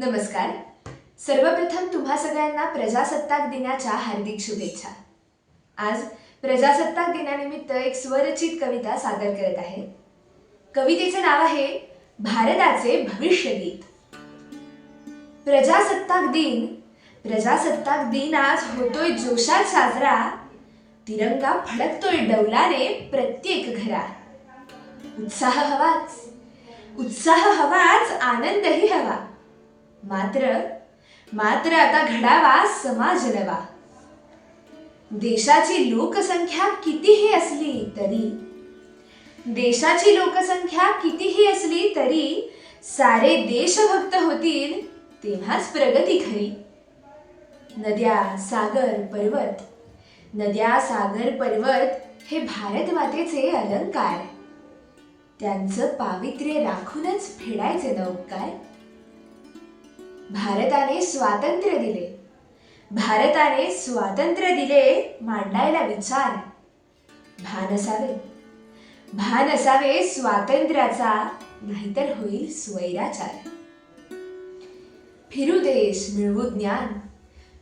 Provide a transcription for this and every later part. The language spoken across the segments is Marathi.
नमस्कार. सर्वप्रथम तुम्हा सगळ्यांना प्रजासत्ताक दिनाच्या हार्दिक शुभेच्छा. आज प्रजासत्ताक दिनानिमित्त एक स्वरचित कविता सादर करत आहे. कवितेचे नाव आहे भारताचे भविष्यगीत प्रजासत्ताक दिन प्रजासत्ताक दिन आज होतोय जोशात साजरा. तिरंगा फडकतोय डौलाने प्रत्येक घरात उत्साह हवाच उत्साह हवाच आनंदही हवा. मात्र मात्र आता घडावा समाज नवा देशाची लोकसंख्या कितीही असली तरी देशाची लोकसंख्या कितीही असली तरी सारे देशभक्त होतील तेव्हाच प्रगती खरी. नद्या सागर पर्वत. नद्या सागर पर्वत हे भारत मातेचे अलंकार. त्यांचं पावित्र्य राखूनच फेडायचे न काय भारताने स्वातंत्र्य दिले. भारताने स्वातंत्र्य दिले मांडायला विचार. भान असावे भान असावे स्वातंत्र्याचा नाहीतर होईल स्वैराचार. फिरू देश मिळवू ज्ञान.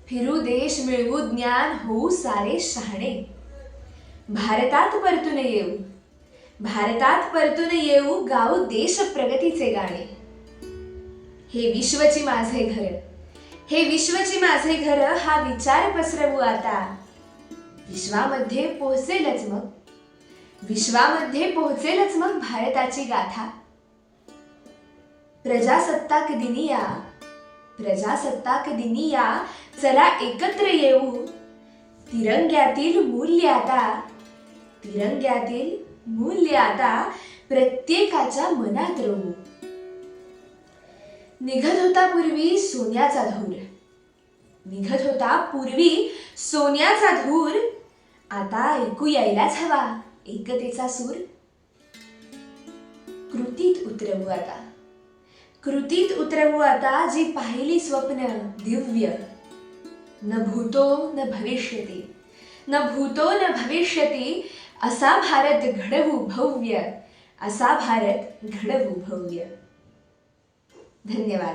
फिरू देश मिळवू ज्ञान होऊ सारे शहाणे. भारतात परतून येऊ. भारतात परतून येऊ गाऊ देश प्रगतीचे गाणे. हे विश्वची माझे घर. हे विश्वची माझे घर हा विचार पसरवू आता. विश्वामध्ये पोहोचेलच मग. विश्वामध्ये पोहोचेलच मग भारताची गाथा. प्रजासत्ताक दिनी या प्रजासत्ताक दिनी या चला एकत्र येऊ. तिरंग्यातील मूल्य आता. तिरंग्यातील मूल्य आता प्रत्येकाच्या मनात रोवू निघत होता पूर्वी सोन्याचा धूर. निघत होता पूर्वी सोन्याचा धूर. आता ऐकू यायलाच हवा एकतेचा सूर. कृतीत उतरवू आता. कृतीत उतरवू आता जी पाहिली स्वप्न दिव्य. न भूतो न भविष्यती. न भूतो न भविष्यती. असा भारत घडवू भव्य. असा भारत घडवू भव्य. धन्यवाद.